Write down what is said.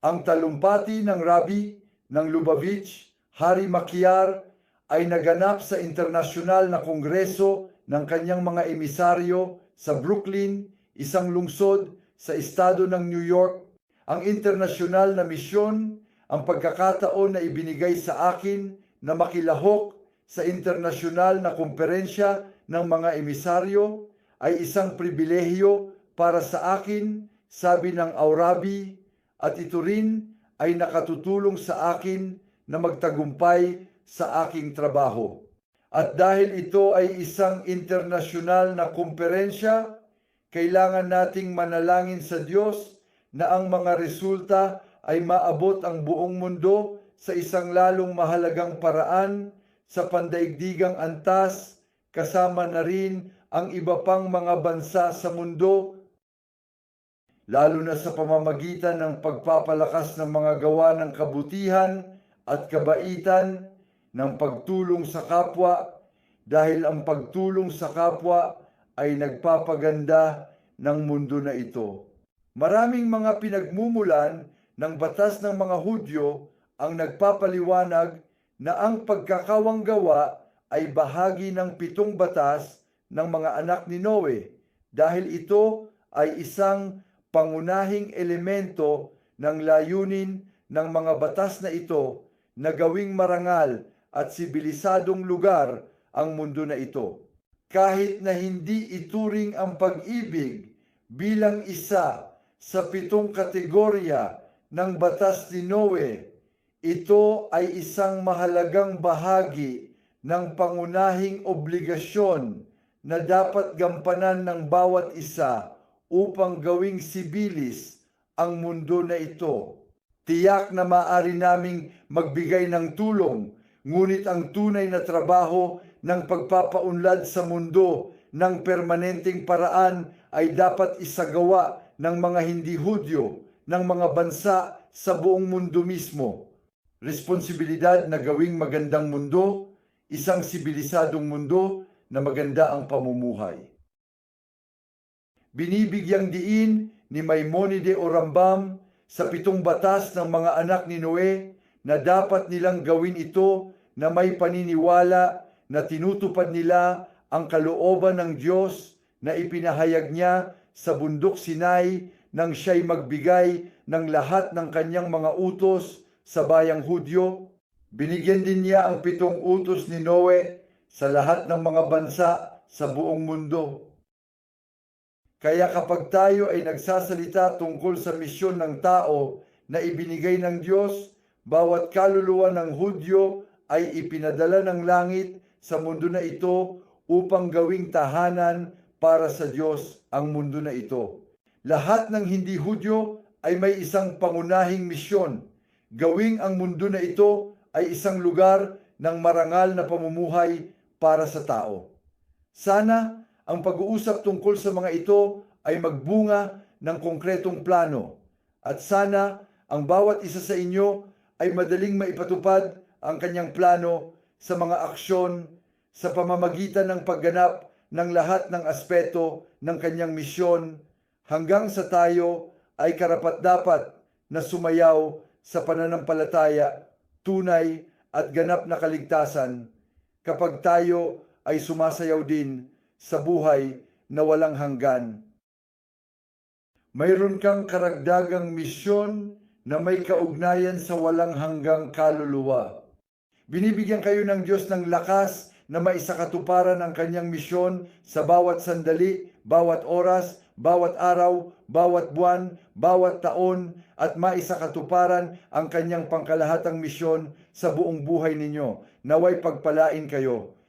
Ang talumpati ng Rabi ng Lubavitch, Hari Makiar, ay naganap sa internasyonal na kongreso ng kanyang mga emisaryo sa Brooklyn, isang lungsod sa estado ng New York. Ang internasyonal na misyon, ang pagkakataon na ibinigay sa akin na makilahok sa internasyonal na kumperensya ng mga emisaryo ay isang pribilehyo para sa akin, sabi ng Aurabi, at ito rin ay nakatutulong sa akin na magtagumpay sa aking trabaho. At dahil ito ay isang internasyonal na kumperensya, kailangan nating manalangin sa Diyos na ang mga resulta ay maabot ang buong mundo sa isang lalong mahalagang paraan sa pandaigdigang antas, kasama na rin ang iba pang mga bansa sa mundo, lalo na sa pamamagitan ng pagpapalakas ng mga gawa ng kabutihan at kabaitan ng pagtulong sa kapwa dahil ang pagtulong sa kapwa ay nagpapaganda ng mundo na ito. Maraming mga pinagmumulan ng batas ng mga Hudyo ang nagpapaliwanag na ang pagkakawang gawa ay bahagi ng pitong batas ng mga anak ni Noe dahil ito ay isang pangunahing elemento ng layunin ng mga batas na ito na gawing marangal at sibilisadong lugar ang mundo na ito. Kahit na hindi ituring ang pag-ibig bilang isa sa pitong kategorya ng batas ni Noe, ito ay isang mahalagang bahagi ng pangunahing obligasyon na dapat gampanan ng bawat isa upang gawing sibilis ang mundo na ito. Tiyak na maaari naming magbigay ng tulong Ngunit ang tunay na trabaho ng pagpapaunlad sa mundo ng permanenteng paraan ay dapat isagawa ng mga hindi Hudyo, ng mga bansa sa buong mundo mismo. Responsibilidad na gawing magandang mundo, isang sibilisadong mundo na maganda ang pamumuhay. Binibigyang diin ni Maimonide o Rambam sa pitong batas ng mga anak ni Noe na dapat nilang gawin ito na may paniniwala na tinutupad nila ang kalooban ng Diyos na ipinahayag niya sa bundok Sinai nang siya'y magbigay ng lahat ng kanyang mga utos sa bayang Hudyo. Binigyan din niya ang pitong utos ni Noe sa lahat ng mga bansa sa buong mundo. Kaya kapag tayo ay nagsasalita tungkol sa misyon ng tao na ibinigay ng Diyos, bawat kaluluwa ng Hudyo ay ipinadala ng langit sa mundo na ito upang gawing tahanan para sa Diyos ang mundo na ito. Lahat ng hindi Hudyo ay may isang pangunahing misyon. Gawing ang mundo na ito ay isang lugar ng marangal na pamumuhay para sa tao. Sana ang pag-uusap tungkol sa mga ito ay magbunga ng konkretong plano. At sana ang bawat isa sa inyo ay madaling maipatupad ang kanyang plano sa mga aksyon sa pamamagitan ng pagganap ng lahat ng aspeto ng kanyang misyon. Hanggang sa tayo ay karapat-dapat na sumayaw sa pananampalataya, tunay at ganap na kaligtasan. Kapag tayo ay sumasayaw din sa buhay na walang hanggan. Mayroon kang karagdagang misyon na may kaugnayan sa walang hanggang kaluluwa. Binibigyan kayo ng Diyos ng lakas na maisakatuparan ang kanyang misyon sa bawat sandali, bawat oras, bawat araw, bawat buwan, bawat taon at maisakatuparan ang kanyang pangkalahatang misyon sa buong buhay ninyo. Naway pagpalain kayo